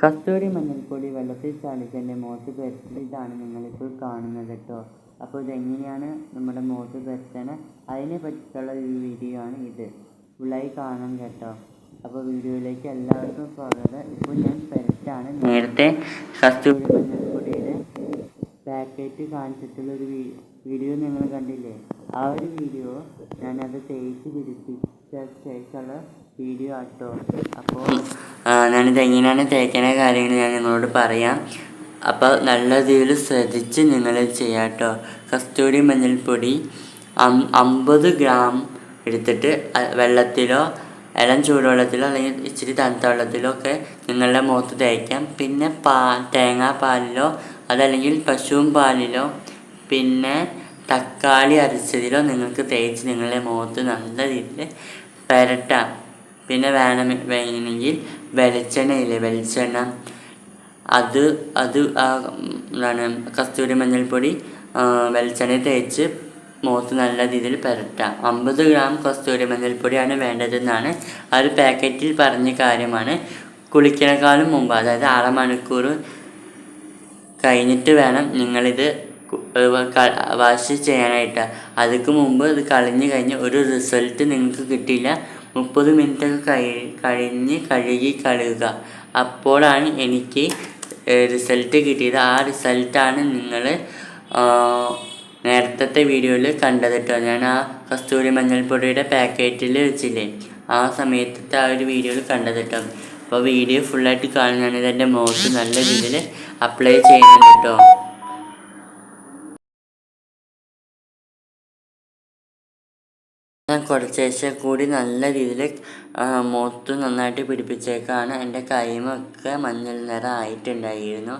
കസ്തൂരി മഞ്ഞൾപ്പൊടി വെള്ളത്തിൽ ചാലിച്ച് എന്റെ മുഖത്ത് പുരട്ടുന്നത് ഇതാണ് നിങ്ങളിപ്പോൾ കാണുന്നത് കേട്ടോ. അപ്പോൾ ഇതെങ്ങനെയാണ് നമ്മുടെ മുഖത്ത് പുരട്ടണത് അതിനെ പറ്റിയിട്ടുള്ള ഒരു വീഡിയോ ആണ് ഇത്. ഫുള്ളായി കാണണം കേട്ടോ. അപ്പോൾ വീഡിയോയിലേക്ക് എല്ലാവർക്കും സ്വാഗതം. ഇപ്പോൾ ഞാൻ പുരട്ടാണ് നേരത്തെ കസ്തൂരി മഞ്ഞൾപ്പൊടിയുടെ പാക്കറ്റ് കാണിച്ചിട്ടുള്ള ഒരു വീഡിയോ നിങ്ങൾ കണ്ടില്ലേ? ആ ഒരു വീഡിയോ ഞാനത് തേച്ച് പിടിപ്പിച്ച ശേഷമുള്ള വീഡിയോ ആട്ടോ. അപ്പോൾ ഞാനിത് എങ്ങനെയാണ് തേക്കണ കാര്യങ്ങൾ ഞാൻ നിങ്ങളോട് പറയാം. അപ്പോൾ നല്ല രീതിയിൽ ശ്രദ്ധിച്ച് നിങ്ങൾ ചെയ്യാം കേട്ടോ കസ്തൂരി മഞ്ഞൾപ്പൊടി അമ്പത് ഗ്രാം എടുത്തിട്ട് വെള്ളത്തിലോ ഇളം ചൂടുവെള്ളത്തിലോ അല്ലെങ്കിൽ ഇച്ചിരി തണുത്ത വെള്ളത്തിലോ ഒക്കെ നിങ്ങളുടെ മുഖത്ത് തേക്കാം. പിന്നെ പാ തേങ്ങാപ്പാലിലോ അതല്ലെങ്കിൽ പശുവും പാലിലോ പിന്നെ തക്കാളി അരച്ചതിലോ നിങ്ങൾക്ക് തേച്ച് നിങ്ങളുടെ മുഖത്ത് നല്ല രീതിയിൽ പുരട്ടാം. പിന്നെ വേണം വേണമെങ്കിൽ വെളിച്ചെണ്ണയില്ലേ വെളിച്ചെണ്ണ. അത് അത് എന്താണ് കസ്തൂരി മഞ്ഞൾപ്പൊടി വെളിച്ചെണ്ണ തേച്ച് മുഖത്ത് നല്ല രീതിയിൽ പുരട്ടാം. അമ്പത് ഗ്രാം കസ്തൂരി മഞ്ഞൾപ്പൊടിയാണ് വേണ്ടതെന്നാണ് ആ ഒരു പാക്കറ്റിൽ പറഞ്ഞ കാര്യമാണ്. കുളിക്കണേക്കാളും മുമ്പ് അതായത് അരമണിക്കൂർ കഴിഞ്ഞിട്ട് വേണം നിങ്ങളിത് വാഷ് ചെയ്യാനായിട്ട്. അതിക്ക് മുമ്പ് ഇത് കളഞ്ഞ് കഴിഞ്ഞ് ഒരു റിസൾട്ട് നിങ്ങൾക്ക് കിട്ടിയില്ല. മുപ്പത് മിനിറ്റ് കഴി കഴിഞ്ഞ് കഴുകി കഴുകുക. അപ്പോഴാണ് എനിക്ക് റിസൾട്ട് കിട്ടിയത്. ആ റിസൾട്ടാണ് നിങ്ങൾ നേരത്തെ വീഡിയോയിൽ കണ്ടത് കേട്ടോ. ഞാൻ ആ കസ്തൂരി മഞ്ഞൾപ്പൊടിയുടെ പാക്കറ്റിൽ വെച്ചില്ലേ? ആ സമയത്തത്തെ ആ ഒരു വീഡിയോയിൽ കണ്ടത് കേട്ടോ. അപ്പോൾ വീഡിയോ ഫുള്ളായിട്ട് ഞാനിത് എന്റെ മുഖത്ത് നല്ല രീതിയിൽ അപ്ലൈ ചെയ്യുന്നുണ്ട് കേട്ടോ. ഞാൻ കുറച്ച് ശേഷം കൂടി നല്ല രീതിയിൽ മുഖത്ത് നന്നായിട്ട് പിടിപ്പിച്ചേക്കാണ്. എന്റെ കൈമൊക്കെ മഞ്ഞൾ നിറം ആയിട്ടുണ്ടായിരുന്നു.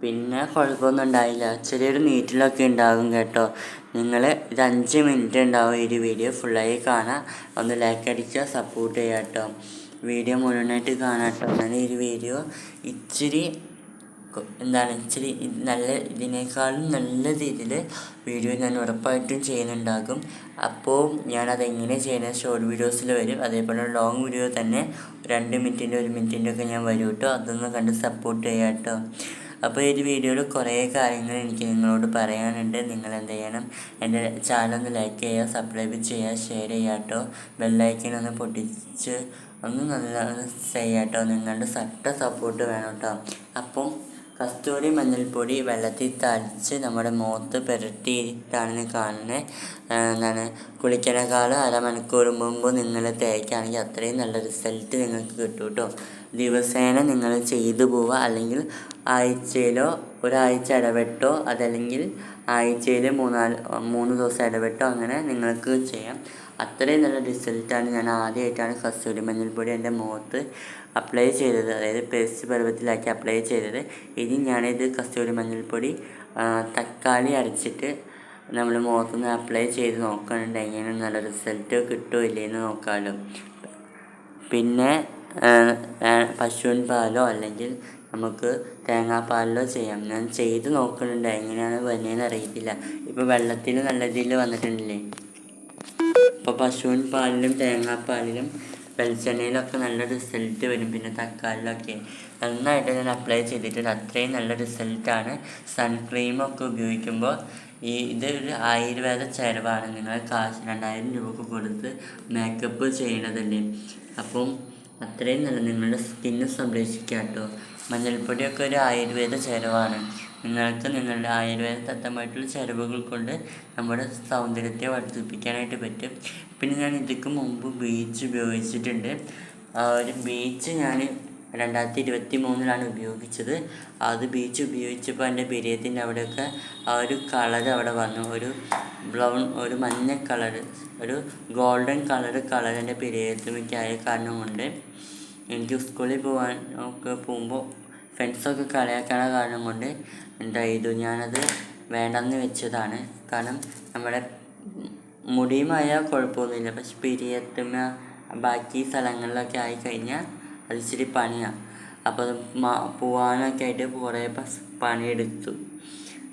പിന്നെ കുഴപ്പമൊന്നും ഉണ്ടായില്ല. ചെറിയൊരു നീറ്റിലൊക്കെ ഉണ്ടാകും കേട്ടോ. നിങ്ങൾ ഇത് അഞ്ച് മിനിറ്റ് ഉണ്ടാവും ഈ വീഡിയോ ഫുള്ളായി കാണാം ഒന്ന് ലൈക്ക് അടിക്കുക സപ്പോർട്ട് ചെയ്യാം കേട്ടോ. വീഡിയോ മുഴുവനായിട്ട് കാണാം കേട്ടോ. അങ്ങനെ ഈ വീഡിയോ ഇച്ചിരി എന്താണ്? ഇച്ചിരി നല്ല ഇതിനേക്കാളും നല്ല രീതിയിൽ വീഡിയോ ഞാൻ ഉറപ്പായിട്ടും ചെയ്യുന്നുണ്ടാകും. അപ്പോൾ ഞാനത് എങ്ങനെ ചെയ്യുന്ന ഷോർട്ട് വീഡിയോസിൽ വരും. അതേപോലെ ലോങ് വീഡിയോ തന്നെ രണ്ട് മിനിറ്റിന്റെ ഒരു മിനിറ്റിന്റെ ഒക്കെ ഞാൻ വരും കേട്ടോ. അതൊന്ന് കണ്ട് സപ്പോർട്ട് ചെയ്യാം കേട്ടോ. അപ്പോൾ ഈ വീഡിയോയിൽ കുറേ കാര്യങ്ങൾ എനിക്ക് നിങ്ങളോട് പറയാനുണ്ട്. നിങ്ങൾ എന്ത് ചെയ്യണം? എന്റെ ചാനൽ ഒന്ന് ലൈക്ക് ചെയ്യുക സബ്സ്ക്രൈബ് ചെയ്യുക ഷെയർ ചെയ്യുക കേട്ടോ. ബെല്ലൈക്കൻ ഒന്ന് പൊട്ടിച്ച് ഒന്ന് നല്ല ചെയ്യാം കേട്ടോ. നിങ്ങളുടെ സട്ട സപ്പോർട്ട് വേണം കേട്ടോ. അപ്പം കസ്തൂരി മഞ്ഞൾപ്പൊടി വെള്ളത്തിൽ തളിച്ച് നമ്മുടെ മുഖത്ത് പുരട്ടിയിട്ടാണ് കാണുന്നത് എന്താണ് കുളിക്കണേക്കാളും അരമണിക്കൂർ മുമ്പ് നിങ്ങൾ തേക്കുകയാണെങ്കിൽ അത്രയും നല്ല റിസൾട്ട് നിങ്ങൾക്ക് കിട്ടും കേട്ടോ ദിവസേന നിങ്ങൾ ചെയ്തു പോവുക. അല്ലെങ്കിൽ ആഴ്ചയിലോ ഒരാഴ്ച ഇടവിട്ടോ അതല്ലെങ്കിൽ ആഴ്ചയിൽ മൂന്നാൽ മൂന്ന് ദിവസം ഇടവിട്ടോ അങ്ങനെ നിങ്ങൾക്ക് ചെയ്യാം. അത്രയും നല്ല റിസൾട്ടാണ് ഞാൻ ആദ്യമായിട്ടാണ് കസ്തൂരി മഞ്ഞൾപ്പൊടി എന്റെ മുഖത്ത് അപ്ലൈ ചെയ്തത്. അതായത് പേസ്റ്റ് പരുവത്തിലാക്കി അപ്ലൈ ചെയ്തത്. ഇനി ഞാനിത് കസ്തൂരി മഞ്ഞൾപ്പൊടി തക്കാളി അരച്ചിട്ട് നമ്മൾ മുഖത്തുനിന്ന് അപ്ലൈ ചെയ്ത് നോക്കുന്നുണ്ട് എങ്ങനെ നല്ല റിസൾട്ട് കിട്ടുമോ ഇല്ലയെന്ന് നോക്കാമല്ലോ പിന്നെ പശുവിൻ പാലോ അല്ലെങ്കിൽ നമുക്ക് തേങ്ങാപ്പാലിലോ ചെയ്യാം. ഞാൻ ചെയ്ത് നോക്കുന്നുണ്ട്. എങ്ങനെയാണ് വരുന്നതെന്ന് അറിയത്തില്ല. ഇപ്പോൾ വെള്ളത്തിൽ നല്ല രീതിയിൽ വന്നിട്ടുണ്ടല്ലേ? ഇപ്പോൾ പശുവിൻ പാലിലും തേങ്ങാപ്പാലിലും വെളിച്ചെണ്ണയിലൊക്കെ നല്ല റിസൾട്ട് വരും. പിന്നെ തക്കാളിലൊക്കെ. നന്നായിട്ട് ഞാൻ അപ്ലൈ ചെയ്തിട്ടുണ്ട്. അത്രയും നല്ല റിസൾട്ടാണ് സൺക്രീമൊക്കെ ഉപയോഗിക്കുമ്പോൾ ഈ ഇത് ഒരു ആയുർവേദ ചിലവാണ്. നിങ്ങൾ കാശ് രണ്ടായിരം രൂപ കൊടുത്ത് മേക്കപ്പ് ചെയ്യണതല്ലേ. അപ്പം അത്രയും നല്ല നിങ്ങളുടെ സ്കിന്ന് സംരക്ഷിക്കുക കേട്ടോ. മഞ്ഞൾപ്പൊടിയൊക്കെ ഒരു ആയുർവേദ ചിലവാണ് നിങ്ങൾക്ക് നിങ്ങളുടെ ആയുർവേദ തത്തമായിട്ടുള്ള ചിലവുകൾ കൊണ്ട് നമ്മുടെ സൗന്ദര്യത്തെ വർദ്ധിപ്പിക്കാനായിട്ട് പറ്റും. പിന്നെ ഞാൻ ഇതിക്ക് മുമ്പ് ബീച്ച് ഉപയോഗിച്ചിട്ടുണ്ട്. ആ ഒരു ബീച്ച് ഞാൻ രണ്ടായിരത്തി ഇരുപത്തി മൂന്നിലാണ് ഉപയോഗിച്ചത്. അത് ബീച്ച് ഉപയോഗിച്ചപ്പോൾ എന്റെ ബിരിയത്തിന്റെ അവിടെയൊക്കെ ആ ഒരു കളർ അവിടെ വന്നു. ഒരു ബ്രൗൺ ഒരു മഞ്ഞ കളർ ഒരു ഗോൾഡൻ കളർ കളർ എന്റെ ബിരിയത്തുമൊക്കെ ആയ കാരണം കൊണ്ട് എനിക്ക് സ്കൂളിൽ പോകാൻ ഒക്കെ പോകുമ്പോൾ ഫ്രണ്ട്സൊക്കെ കളിയാക്കണ കാരണം കൊണ്ട് എന്താ ചെയ്തു? ഞാനത് വേണ്ടെന്ന് വെച്ചതാണ്. കാരണം നമ്മുടെ മുടിയുമായ കുഴപ്പമൊന്നുമില്ല. പക്ഷെ പിരിയത്തുമ്മ ബാക്കി സ്ഥലങ്ങളിലൊക്കെ ആയി കഴിഞ്ഞാൽ അത് പണിയാണ് അപ്പോൾ അത് പോവാനൊക്കെ ആയിട്ട് കുറേ പണിയെടുത്തു.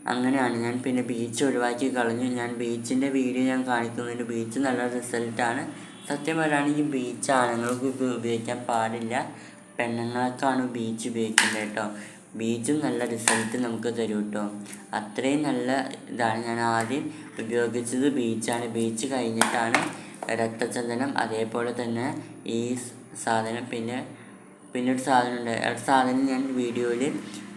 അങ്ങനെയാണ് ഞാൻ പിന്നെ ബീച്ച് ഒഴിവാക്കി കളഞ്ഞു. ഞാൻ ബീച്ചിന്റെ വീഡിയോ ഞാൻ കാണിക്കുന്നുണ്ട് ബീച്ച് നല്ല റിസൾട്ടാണ് സത്യം പറയുകയാണെങ്കിൽ ബീച്ച് ആണുങ്ങൾക്ക് ഉപ- ഉപയോഗിക്കാൻ പാടില്ല. പെണ്ണുങ്ങൾക്കാണ് ബീച്ച് ഉപയോഗിക്കുന്നത് കേട്ടോ. ബീച്ചും നല്ല റിസൾട്ട് നമുക്ക് തരും കേട്ടോ. അത്രയും നല്ല ഇതാണ് ഞാൻ ആദ്യം ഉപയോഗിച്ചത് ബീച്ചാണ് ബീച്ച് കഴിഞ്ഞിട്ടാണ് രക്തചന്ദനം അതേപോലെ തന്നെ ഈ സാധനം പിന്നെ പിന്നെ ഒരു സാധനം ഉണ്ട് ആ സാധനം ഞാൻ വീഡിയോയിൽ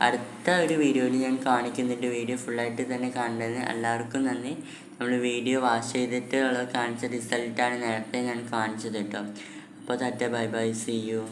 അടുത്ത ഒരു വീഡിയോയിൽ ഞാൻ കാണിക്കുന്നുണ്ട്. വീഡിയോ ഫുള്ളായിട്ട് തന്നെ കാണുന്നത് എല്ലാവർക്കും നന്ദി. നമ്മൾ വീഡിയോ വാച്ച് ചെയ്തിട്ട് ഉള്ള കാണിച്ച റിസൾട്ടാണ് നേരത്തെ ഞാൻ കാണിച്ചത് കേട്ടോ. അപ്പോൾ തറ്റ ബൈ ബൈ സി യു